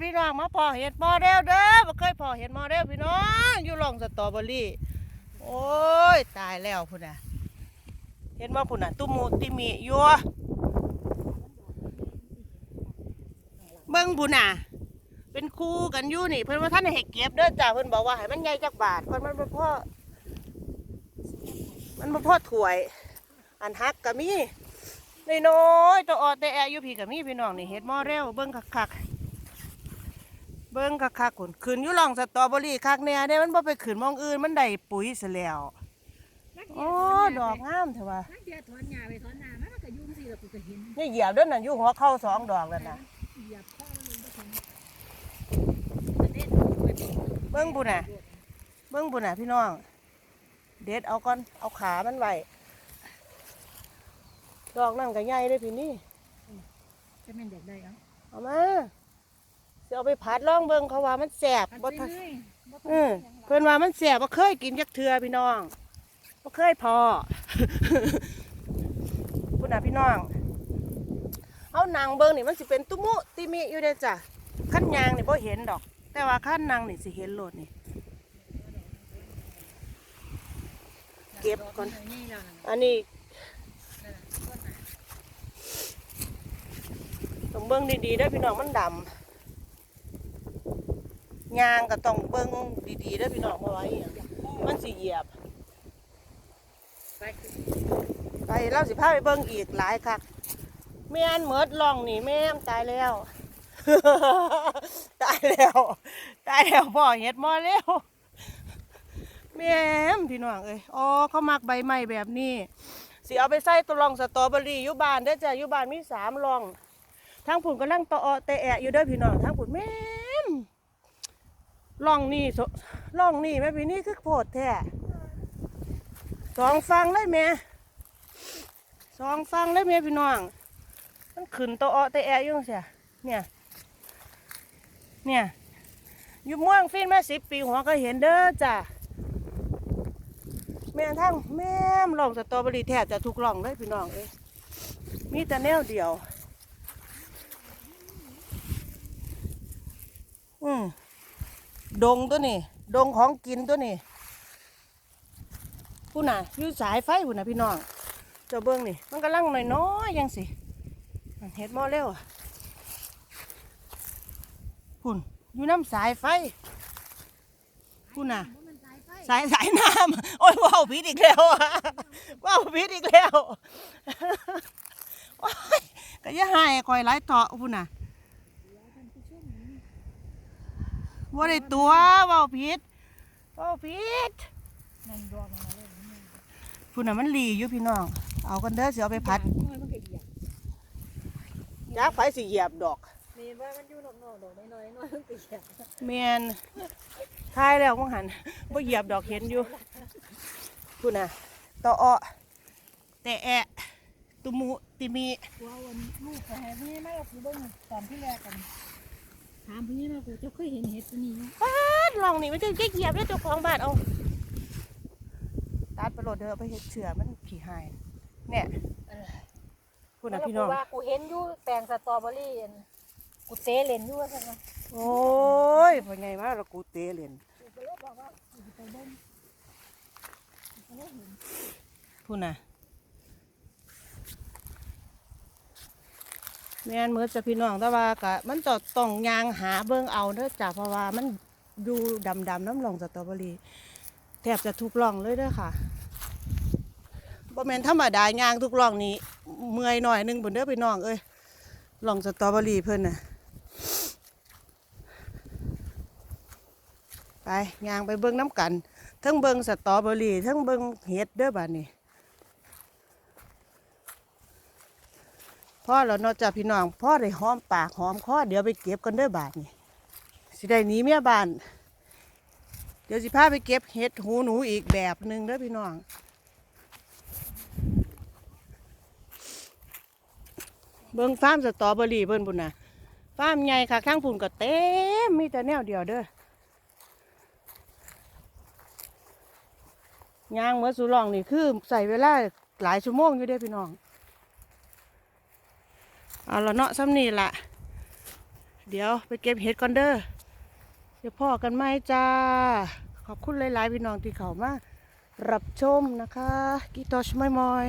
พี่น้องมาพอเห็ดมอเดลเด้อบ่เคยพอเห็ดมอเดลพี่น้องอยู่หลองสตรอเบอรี่ โอ้ยตายแล้วพุ่นน่ะ เห็นบ่พุ่นน่ะตุมูติมิอยู่เบิ่งพุ่นน่ะ เป็นคู่กันอยู่นี่ เพิ่นว่าท่านให้เก็บเด้อจ้าเพิ่นบอกว่าให้มันใหญ่จักบาทเพิ่นมันบ่พอมันบ่พอถ้วย อันฮักก็มีน้อยๆตัวออดแต่แออยู่พี่ก็มีพี่น้องนี่เฮ็ดมอเร็วเบิ่งคักๆ เบิ่งคักๆคุณขึ้นอยู่หลองสตรอเบอรี่คักแน่เด้มันบ่ไปขึ้นหมองอื่นมันได้ปุ๋ยซะแล้วโอ้ดอกงามเถอะว่านักเดียวถอนหญ้าไปถอนหน้ามันก็ยุ่งสิแล้วกูก็เห็นนี่เหยียบเด้อนั่นอยู่หัวเข้าสองดอกแล้วน่ะเหยียบข้อมันลงไปถึงมันเด็ดไปเป็นเบิ่งพุ่นน่ะเบิ่งพุ่นน่ะพี่น้อง เด็ดเอาก่อนเอาขามันไว้ดอกนั่นก็ใหญ่เด้อพี่นี่จะแม่นเด็กได้เอ้าเอามา สิเอาไปผัดลองเบิ่งเขาว่ามันแซ่บอันบ่ไปทันเลยบ่ต้องอืมหยังหรอกเพิ่นว่ามันแซ่บบ่เคยกินจักเทื่อพี่น้องบ่เคยพอพุ่นน่ะพี่น้องเอานางเบิ่งนี่มันสิเป็นตุมุติมิอยู่เด้อจ้ะขั้นยางนี่บ่เห็นดอก แต่ว่าขั้นนางนี่สิเห็นโลดนี่เก็บก่อนดใหญ่แล้วนั่นอันนี้นั่นน่ะต้นน่ะต้องเบิ่งดีๆเด้อพี่น้องมันดำ ยางก็ต้องเบิ่งดีๆเด้อพี่น้องเพราะว่าอีหยังมันสิเหยียบ ไปไปเราสิพาไปเบิ่งอีกหลายคักแม่นเหมิดล่องนี่แม่มตายแล้ว ตายแล้วตายแล้วพ่อเห็ดมอแล้วแม่มพี่น้องเอ้ยอ๋อเขามักใบไม้แบบนี้สิเอาไปใส่ตัวรองสตรอเบอรี่อยู่บ้านเด้อจ้ะอยู่บ้านมีสามรองทั้งผุนกำลังตออแต่แอะอยู่เด้อพี่น้องทั้งผุนแม่ มร่องนี่สร่องนี่แม่พี่นี่คือโพดแท้สองฟังเลยแม่สองฟังเลยแม่พี่น้องมันขึ้นตัวออแต่แออยู่จังเสียเนี่ย เนี่ยอยู่ม่วงฟินมาสิบปีหัวก็เห็นเด้อจ้ะแม่นทั้งแม่มลองสตรอเบอรี่แทบจะทุกลองเลยพี่น้องเอ้ยมีแต่แนวเดียว อืม ดงตัวนี้ ดงของกินตัวนี้ผู้น่ะอยู่สายไฟผู้น่ะพี่น้องเจ้าเบิ้งนี่ มันกำลังหน้อยๆยังสิเห็ดมอเร็วอะพุ่นอยู่น้ำสายไฟพุ่นน่ะสายสายสายน้ำโอ้ยว้าวพิษอีกแล้วว้าวพิษอีกแล้วโอ้ยก็ย่าหายคอยไล่ต่อพุ่นน่ะ ว่าได้ตัวว้าวพิษว้าวพิษนั่นดอกมันมาเลยพุ่นน่ะมันหลีอยู่พี่น้อง เอากันเด้อเสียเอาไปพัดน้อยมันก็เหยียบยักไฟสิเหยียบดอกนี่ว่ามันอยู่นอกๆดอกน้อยๆน้อยมันก็เหยียบเมียนทายแล้วมังหันบ่เหยียบดอกเห็นอยู่พูดน่ะตออ้อแต่แอะตุมุติมีกูเอาวันลูกไปให้พี่มาแล้วกูเบิ่งตอนที่แรกกัน ถามพี่มากูจะเคยเห็นเห็ดตัวนี้อยู่ป้าดลองนี่มันจะเหยียบได้เจ้าของบ้านเอาตัดไปโหลดเด้อไปเฮ็ดเชือมันขี้หายเนี่ยพูดน่ะพี่น้องว่ากูเห็นอยู่แปลงสตรอเบอรี่อันกูเตะเล่นอยู่ว่าซั่นว่าโอ้ยพอไงมาแล้วกูเตะเล่นกูก็เลยบอกว่ากูสิไปเบิ่งกูก็เลยเห็นพูดน่ะ แม่นเมื่อจะพี่น้องแต่ว่ากะมันจะต้องยางหาเบิ่งเอาเด้อจ้ะเพราะว่ามันอยู่ดำน้ำหลงสตรอเบอรี่แทบจะทุกล่องเลยเด้อค่ะบ่แม่นธรรมดายางทุกล่องนี้เมื่อยหน่อยหนึงบนเด้อพี่น้องเอ้ยหล่องสตรอเบอรี่เพิ่นน่ะไปยางไปเบิ่งน้ำกันทั้งเบิ่งสตรอเบอรี่ทั้งเบิ่งเห็ดเด้อบัดนี้ พ่อแล้วเนอกจาพี่น้องพ่อได้หอมปากหอมคอเดี๋ยวไปเก็บกันด้อบาทนี่สิได้หนีเมียบ้าน เดี๋ยวสิพาไปเก็บเห็ดหูหนูอีกแบบหนึ่งเด้อพี่น้องเบิ่งฟาร์มสตรอเบอรี่เบิ่นบุญนะฟาร์มใหญ่ค่ะข้างพุ่นก็เต็มมีแต่แนวเดียวเด้อย่างเมื่อสุรองนี่คือใส่เวลาหลายชั่วโมงอยู่เด้พี่น้อง เอาละเนาะซ้ำนี่ละเดี๋ยวไปเก็บเห็ดก่อนเด้อเดี๋ยวพ่อกันไหมจ้า ขอบคุณหลายๆพี่น้องที่เขามา รับชมนะคะกีตอชมอยมอย